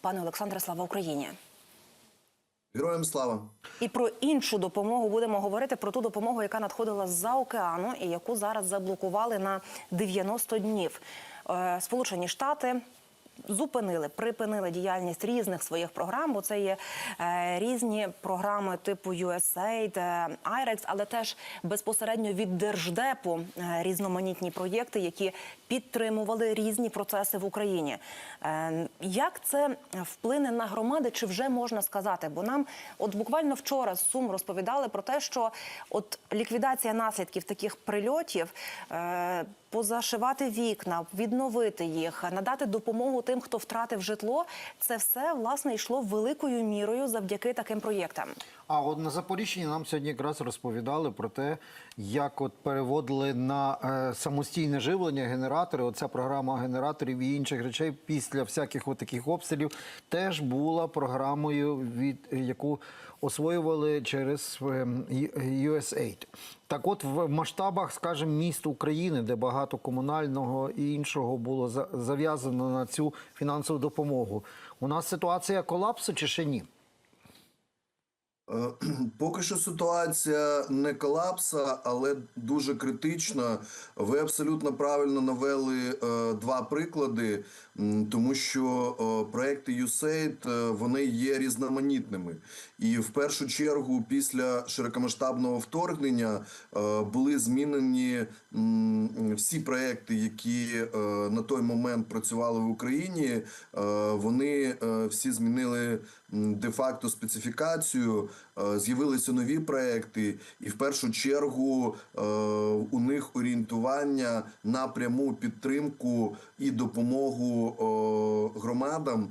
Пане Олександре, слава Україні. Героям слава! І про іншу допомогу будемо говорити про ту допомогу, яка надходила з-за океану і яку зараз заблокували на 90 днів. Е, Сполучені Штати. Зупинили, припинили діяльність різних своїх програм, бо це є е, різні програми типу USAID, е, IREX, але теж безпосередньо від держдепу е, різноманітні проєкти, які підтримували різні процеси в Україні. Е, як це вплине на громади? Чи вже можна сказати? Бо нам, от буквально вчора з Сум розповідали про те, що от ліквідація наслідків таких прильотів. Е, Позашивати вікна, відновити їх, надати допомогу тим, хто втратив житло. Це все власне йшло великою мірою завдяки таким проєктам. А от на Запоріжжі нам сьогодні якраз розповідали про те, як от переводили на е, самостійне живлення генератори. Оця програма генераторів і інших речей після всяких от таких обстрілів теж була програмою, від яку освоювали через е, USAID. Так, от в масштабах, скажімо, міст України, де багато комунального і іншого було за- зав'язано на цю фінансову допомогу. У нас ситуація колапсу чи ще ні? Е, Поки що ситуація не колапса, але дуже критична. Ви абсолютно правильно навели е, два приклади, тому що е, проекти USAID, вони є різноманітними. І в першу чергу, після широкомасштабного вторгнення е, були змінені всі проекти, які е, на той момент працювали в Україні. Е, Вони всі змінили де-факто специфікацію. З'явилися нові проекти, і в першу чергу у них орієнтування на пряму підтримку і допомогу громадам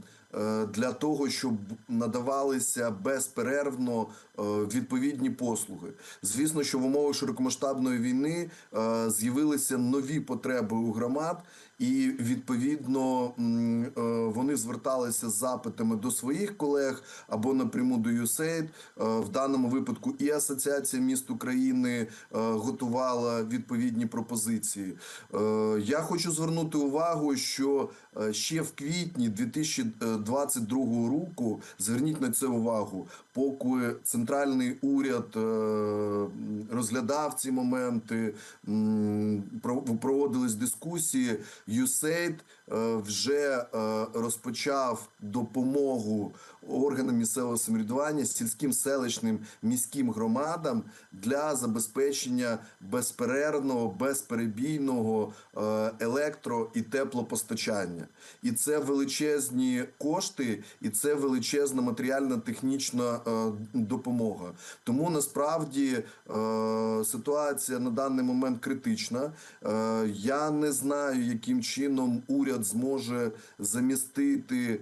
для того, щоб надавалися безперервно е, відповідні послуги. Звісно, що в умовах широкомасштабної війни е, з'явилися нові потреби у громад, і відповідно е, вони зверталися з запитами до своїх колег або напряму до USAID. Е, В даному випадку і Асоціація міст України е, готувала відповідні пропозиції. Я хочу звернути увагу, що ще в квітні 2022 року зверніть на це увагу, поки центральний уряд розглядав ці моменти, проводились дискусії. USAID е, вже е, розпочав допомогу органам місцевого самоврядування, сільським селищним міським громадам для забезпечення безперервного, безперебійного е, електро і теплопостачання. І це величезні кошти, і це величезна матеріально-технічна е, допомога. Тому насправді ситуація на даний момент критична. Я не знаю, яким чином уряд зможе замістити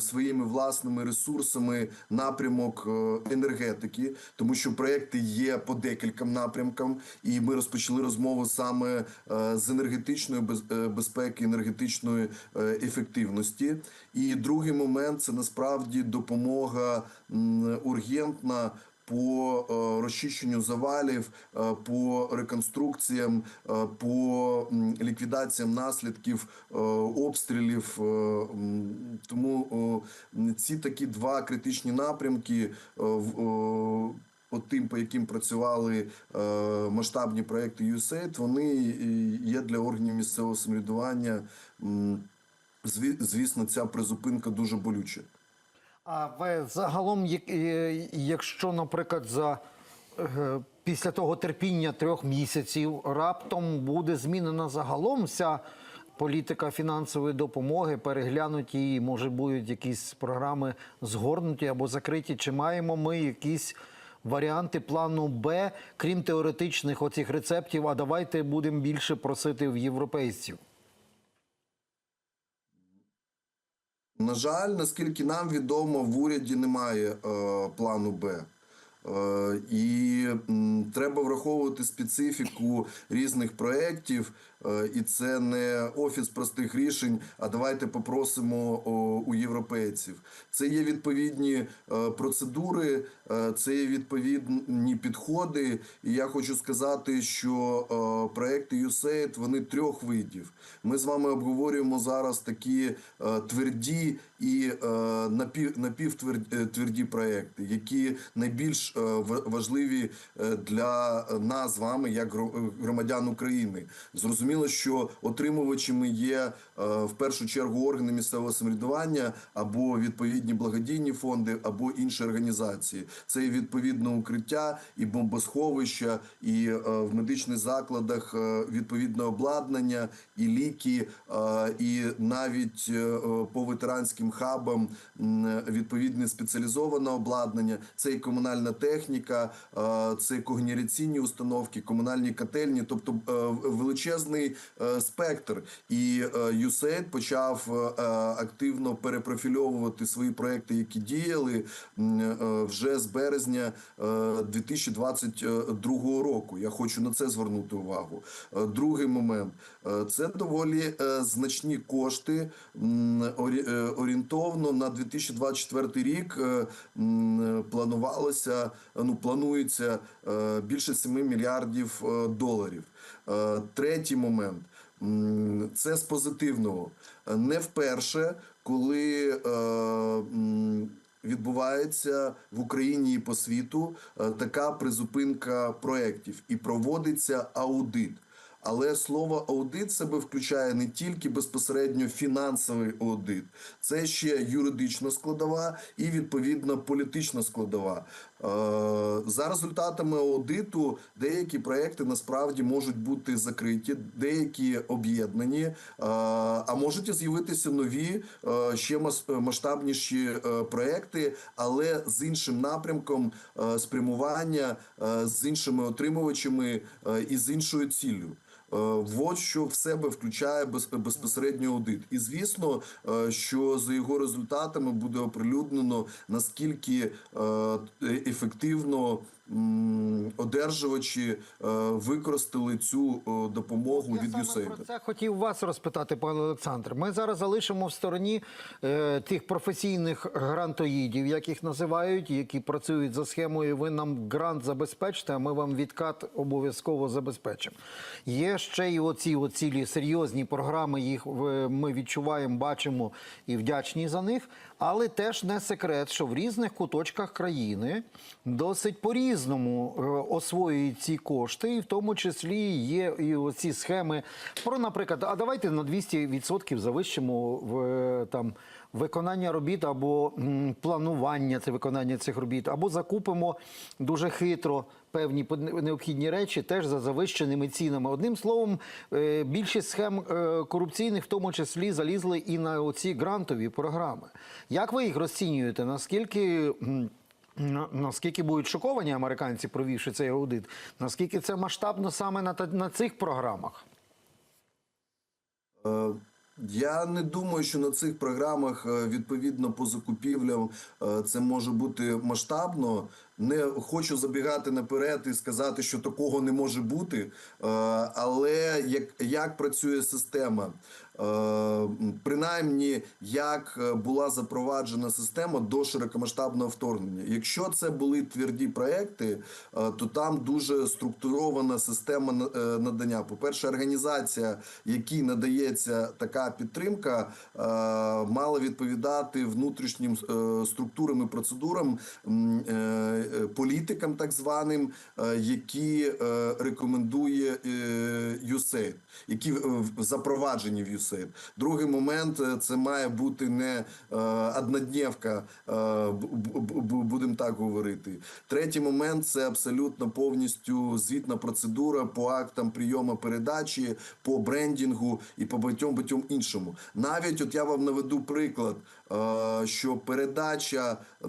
своїми власними ресурсами напрямок е, енергетики, тому що проекти є по декільком напрямкам, і ми розпочали розмову саме е, з енергетичної е, безпеки, енергетичної ефективності. І другий момент це насправді допомога ургентна по е, розчищенню завалів, е, по реконструкціям, е, по ліквідаціям наслідків обстрілів. Тому ці такі два критичні напрямки. тим, по яким працювали е, масштабні проекти USAID, вони є для органів місцевого самоврядування. зві- Звісно, ця призупинка дуже болюча. А ви загалом, е, якщо, наприклад, за е, після того терпіння трьох місяців раптом буде змінена загалом вся політика фінансової допомоги, переглянуті її, може будуть якісь програми згорнуті або закриті, чи маємо ми якісь варіанти плану Б, крім теоретичних оцих рецептів, а давайте будемо більше просити в європейців. На жаль, наскільки нам відомо, в уряді немає е, плану Б. Е, і треба враховувати специфіку різних проєктів. Е, і це не офіс простих рішень. А давайте попросимо у європейців. Це є відповідні е, процедури, е, це є відповідні підходи. І я хочу сказати, що проекти USAID, вони трьох видів. Ми з вами обговорюємо зараз такі тверді і напівтверді проекти, які найбільш важливі для нас з вами, як громадян України. Зрозуміло, що отримувачами є е, в першу чергу органи місцевого самоврядування або відповідні благодійні фонди, або інші організації. Це і відповідно укриття, і бомбосховища, і е, в медичних закладах е, відповідне обладнання, і ліки, і навіть по ветеранським хабам відповідне спеціалізоване обладнання. Це і комунальна техніка, це когенераційні установки, комунальні котельні, тобто величезний е, спектр. І е, USAID почав е, активно перепрофільовувати свої проекти, які діяли е, вже з березня е, 2022 року. Я хочу на це звернути увагу. Е, Другий момент Е, це доволі е, значні кошти орі- е, орієнтовно на 2024 рік. е, Планувалося ну планується е, більше 7 мільярдів е, доларів. Е, Третій момент. Це з позитивного. Не вперше, коли е, відбувається в Україні і по світу е, така призупинка проєктів і проводиться аудит. Але слово аудит себе включає не тільки безпосередньо фінансовий аудит, це ще юридична складова і відповідно політична складова. Е, За результатами аудиту деякі проекти насправді можуть бути закриті, деякі об'єднані, е, а можуть з'явитися нові е, ще мас- масштабніші проекти, але з іншим напрямком спрямування, з іншими отримувачами і з іншою ціллю. Е, Вот що в себе включає без, безпосередньо аудит. І звісно, е, що за його результатами буде оприлюднено наскільки е, ефективно одержувачі використали цю допомогу Я від саме USAID. про це хотів вас розпитати, пане Олександр. Ми зараз залишимо в стороні е, тих професійних грантоїдів, як їх називають, які працюють за схемою. Ви нам грант забезпечте, а ми вам відкат обов'язково забезпечимо. Є ще й оці от цілі серйозні програми. Їх ми відчуваємо, бачимо і вдячні за них. Але теж не секрет, що в різних куточках країни досить по-різному е, освоюють ці кошти, і в тому числі є і оці схеми про, наприклад, а давайте на 200% завищимо в е, там. Виконання робіт або планування це виконання цих робіт, або закупимо дуже хитро певні необхідні речі теж за завищеними цінами. Одним словом, е, більшість схем е, корупційних, в тому числі, залізли і на оці грантові програми. Як ви їх розцінюєте? Наскільки наскільки будуть шоковані американці, провівши цей аудит? Наскільки це масштабно саме на, на цих програмах? Я не думаю, що на цих програмах е, відповідно по закупівлям е, це може бути масштабно. Не хочу забігати наперед і сказати, що такого не може бути. Е, Але як, як працює система? Е, Принаймні, як е, була запроваджена система до широкомасштабного вторгнення. Якщо це були тверді проекти, е, то там дуже структурована система надання. По-перше, організація, якій надається така підтримка, мала відповідати внутрішнім структурам і процедурам, політикам, так званим, які рекомендує USAID, які запроваджені в USAID. Другий момент е, це має бути не е, однодневка, е, бу- бу- бу- будемо так говорити. Третій момент це абсолютно повністю звітна процедура по актам прийому передачі, по брендінгу і по багатьом багатьом іншому. Навіть от я вам наведу приклад, що передача е,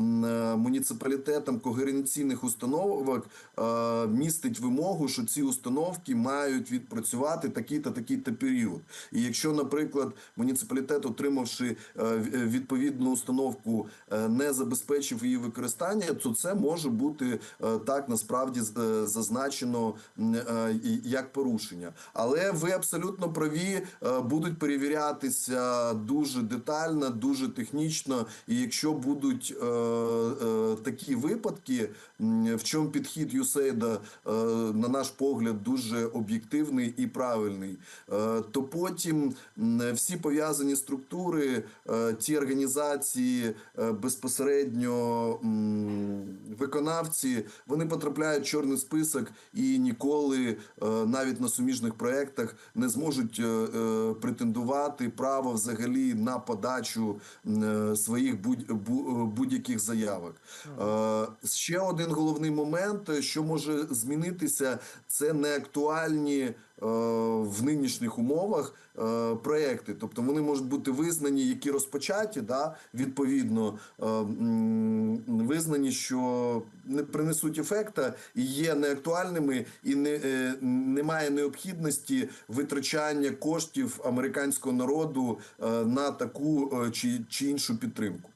муніципалітетам когеренційних установок е, містить вимогу, що ці установки мають відпрацювати такий-то такий-то період. І якщо, наприклад, муніципалітет, отримавши е, відповідну установку, е, не забезпечив її використання, то це може бути е, так насправді е, зазначено е, як порушення. Але ви абсолютно праві, е, будуть перевірятися дуже детально, дуже технічно. І якщо будуть е, е, такі випадки, в чому підхід ЮСЕЙДа, е, на наш погляд, дуже об'єктивний і правильний, е, то потім всі пов'язані структури, е, ті організації е, безпосередньо м, виконавці, вони потрапляють в чорний список і ніколи е, навіть на суміжних проєктах не зможуть е, е, претендувати право взагалі на подачу е, своїх будь- бу- е, будь-яких заявок. Е, Ще один головний момент, е, що може змінитися, це неактуальні е, в нинішніх умовах е, проекти. Тобто вони можуть бути визнані, які розпочаті, да, відповідно е, визнані, що не принесуть ефекта і є неактуальними, і не, е, немає необхідності витрачання коштів американського народу е, на таку е, чи, чи іншу підтримку.